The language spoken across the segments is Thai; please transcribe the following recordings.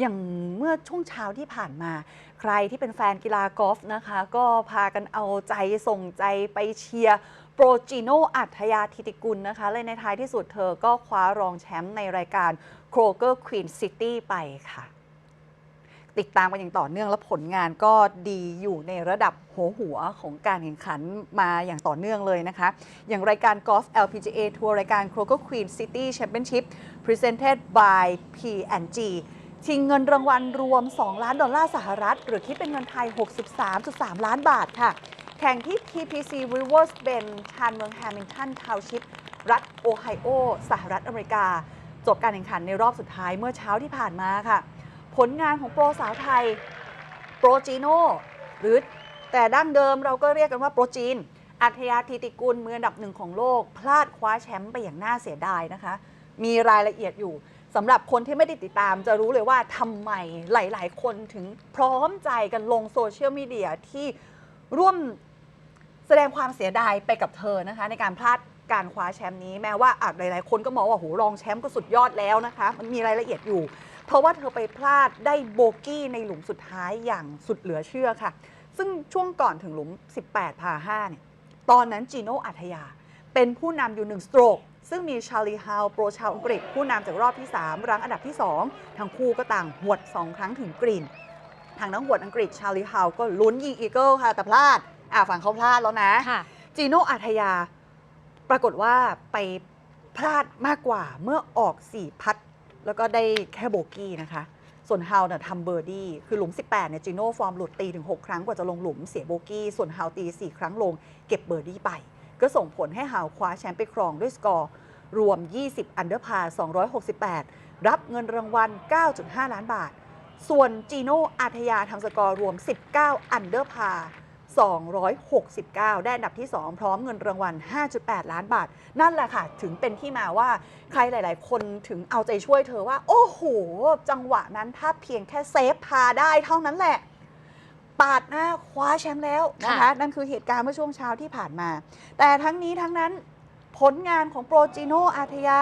อย่างเมื่อช่วงเช้าที่ผ่านมา ใครที่เป็นแฟนกีฬากอล์ฟนะคะ ก็พากันเอาใจส่งใจไปเชียร์โปรจิโนอัธยาธิติกุลนะคะเลยในท้ายที่สุดเธอก็คว้ารองแชมป์ในรายการ Kroger Queen City ไปค่ะ ติดตามกันอย่างต่อเนื่องและผลงานก็ดีอยู่ในระดับหัวหัวของการแข่งขันมาอย่างต่อเนื่องเลยนะคะ อย่างรายการ Golf LPGA Tour รายการ Kroger Queen City Championship Presented by P&G ชิงเงินรางวัลรวม 2 ล้านดอลลาร์สหรัฐ หรือคิดเป็นเงินไทย 63.3 ล้านบาทค่ะ แข่งที่ TPC Rivers Bend ชานเมืองแฮมิลตันทาวชิป รัฐโอไฮโอ สหรัฐอเมริกา จบการแข่งขันในรอบสุดท้ายเมื่อเช้าที่ผ่านมาค่ะ ผลงานของโปรสาวไทย โปรจีโนหรือแต่ดั้งเดิมเราก็เรียกกันว่าโปรจีน อัธยาธิติกุลมืออันดับหนึ่งของโลก พลาดคว้าแชมป์ไปอย่างน่าเสียดายนะคะ มีรายละเอียดอยู่ สำหรับคนที่ไม่ได้ติดตามจะรู้เลยว่าทำไมหลาย ๆ คนถึงพร้อมใจกันลงโซเชียลมีเดียที่ร่วมแสดงความเสียดายไปกับเธอนะคะ ในการพลาดการคว้าแชมป์นี้แม้ว่าอาจหลาย ๆ คนก็มองว่าโหรองแชมป์ก็สุดยอดแล้วนะคะ มันมีรายละเอียดอยู่ เพราะว่าเธอไปพลาดได้โบกี้ในหลุมสุดท้ายอย่างสุดเหลือเชื่อค่ะ ซึ่งช่วงก่อนถึงหลุม 18พา5เนี่ยตอนนั้นจีโน่อัธยา เป็นผู้นำอยู่1สโตรก ซึ่งมีชาลีฮาวโปรชาวอังกฤษผู้นำจากรอบที่ 3 รั้งอันดับที่ 2 ทั้งคู่ก็ต่างหวด 2 ครั้งถึงกรีนทางนักหวดอังกฤษชาลีฮาวก็ลุ้นยิงอีเกิลค่ะ แต่พลาด อ่าฝั่งเขาพลาดแล้วนะค่ะจีโน่อัธยา ปรากฏว่าไปพลาดมากกว่าเมื่อออก 4 พัด แล้วก็ได้แค่โบกี้นะคะ ส่วนฮาวเนี่ยทำเบอร์ดี้ คือหลุม 18เนี่ยจีโน่ฟอร์มหลุดตีถึง 6 ครั้งกว่าจะลงหลุมเสียโบกี้ ส่วนฮาวตี 4 ครั้งลงเก็บเบอร์ดี้ไป ก็ส่งผลให้ฮาวคว้าแชมป์ไปครองด้วยสกอร์ รวม 20 อันเดอร์พา268 รับเงินรางวัล 9.5 ล้านบาท ส่วนจีโน่อาทยาทำสกอร์รวม 19 อันเดอร์พา269 ได้อันดับที่ 2 พร้อมเงินรางวัล 5.8 ล้านบาท นั่นแหละค่ะ ถึงเป็นที่มาว่าใครหลาย ๆ คนถึงเอาใจช่วยเธอว่า โอ้โห จังหวะนั้นถ้าเพียงแค่เซฟพาได้เท่านั้นแหละ ปาดหน้าคว้าแชมป์แล้วนะคะค่ะนั่นคือเหตุการณ์เมื่อช่วงเช้าที่ผ่านมา แต่ทั้งนี้ทั้งนั้นผลงานของโปรจิโนอาทยา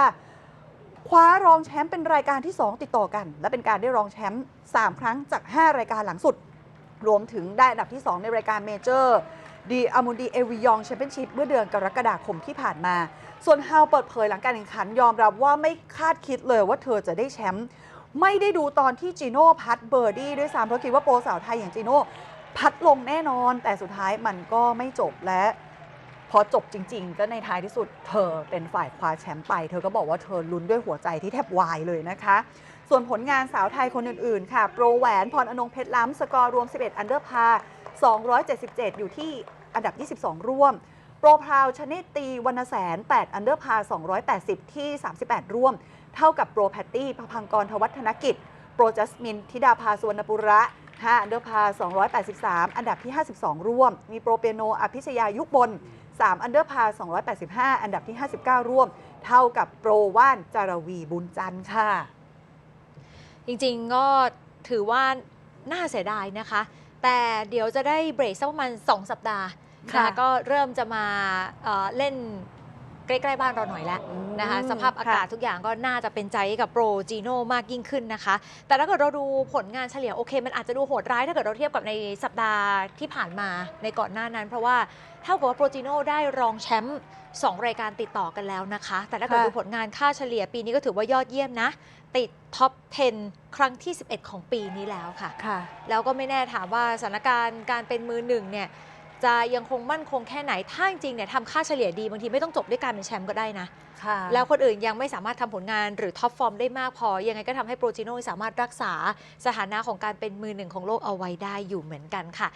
คว้ารองแชมป์เป็นรายการที่ 2 ติดต่อกัน และเป็นการได้รองแชมป์3 ครั้งจาก 5 รายการหลังสุด รวมถึงได้อันดับที่ 2 ในรายการเมเจอร์ดีอามูดีเอวิยองแชมเปี้ยนชิพเมื่อเดือนกรกฎาคมที่ผ่านมา ส่วนฮาวเปิดเผยหลังการแข่งขันยอมรับว่าไม่คาดคิดเลยว่าเธอจะได้แชมป์ ไม่ได้ดูตอนที่จีโน่พัดเบอร์ดี้ด้วยซ้ำเพราะคิดว่าโปรสาวไทยอย่างจีโน่พัดลงแน่นอน แต่สุดท้ายมันก็ไม่จบและ พอจบจริง ๆ ก็ในท้ายที่สุด เธอเป็นฝ่ายคว้าแชมป์ไป เธอก็บอกว่าเธอลุ้นด้วยหัวใจที่แทบวายเลยนะคะ ส่วนผลงานสาวไทยคนอื่น ๆ ค่ะ โปรแหวนพรอนงเพชรล้ำสกอร์รวม 11 อันเดอร์พา 277 อยู่ที่อันดับ 22 ร่วม โปรพราวชนิดตีวรรณแสน 8 อันเดอร์พา 280 ที่ 38 ร่วม เท่ากับโปรแพตตี้พพังกรทวัฒนกิจ โปรจัสมินธิดาภาสุวรรณปุระ5อันเดอร์พา 283 อันดับที่ 52 ร่วม มีโปรเปียโนอภิชยายุคบน 3 อันเดอร์พา 285 อันดับที่ 59 ร่วม เท่ากับโปรว่านจารวีบุญจันทร์ค่ะ จริงๆก็ถือว่าน่าเสียดายนะคะ แต่เดี๋ยวจะได้เบรกสักประมาณ 2 สัปดาห์ค่ะนะคะก็เริ่มจะมาเอ่อเล่น ใกล้ๆบ้านเราหน่อยแล้วนะคะอืมสภาพอากาศค่ะทุกอย่างก็น่าจะเป็นใจให้กับโปรจีโน่มากยิ่งขึ้นนะคะ แต่ถ้าเกิดเราดูผลงานเฉลี่ยโอเค มันอาจจะดูโหดร้ายถ้าเกิดเราเทียบกับในสัปดาห์ที่ผ่านมาในก่อนหน้านั้น เพราะว่าเท่ากับว่าโปรจีโน่ได้รองแชมป์สองรายการติดต่อกันแล้วนะคะ แต่ถ้าเกิดค่ะดูผลงานค่าเฉลี่ยปีนี้ก็ถือว่ายอดเยี่ยมนะ ติดท็อป 10 ครั้งที่ 11 ของปีนี้แล้วค่ะค่ะแล้วก็ไม่แน่ถามว่าสถานการณ์การเป็นมือหนึ่งเนี่ย จะยังคงมั่นคงแค่ไหน ถ้าจริงๆเนี่ยทำค่าเฉลี่ยดีบางทีไม่ต้องจบด้วยการเป็นแชมป์ก็ได้นะ ค่ะ แล้วคนอื่นยังไม่สามารถทำผลงานหรือท็อปฟอร์มได้มากพอ ยังไงก็ทำให้โปรจิโนสามารถรักษาสถานะของการเป็นมือหนึ่งของโลกเอาไว้ได้อยู่เหมือนกันค่ะ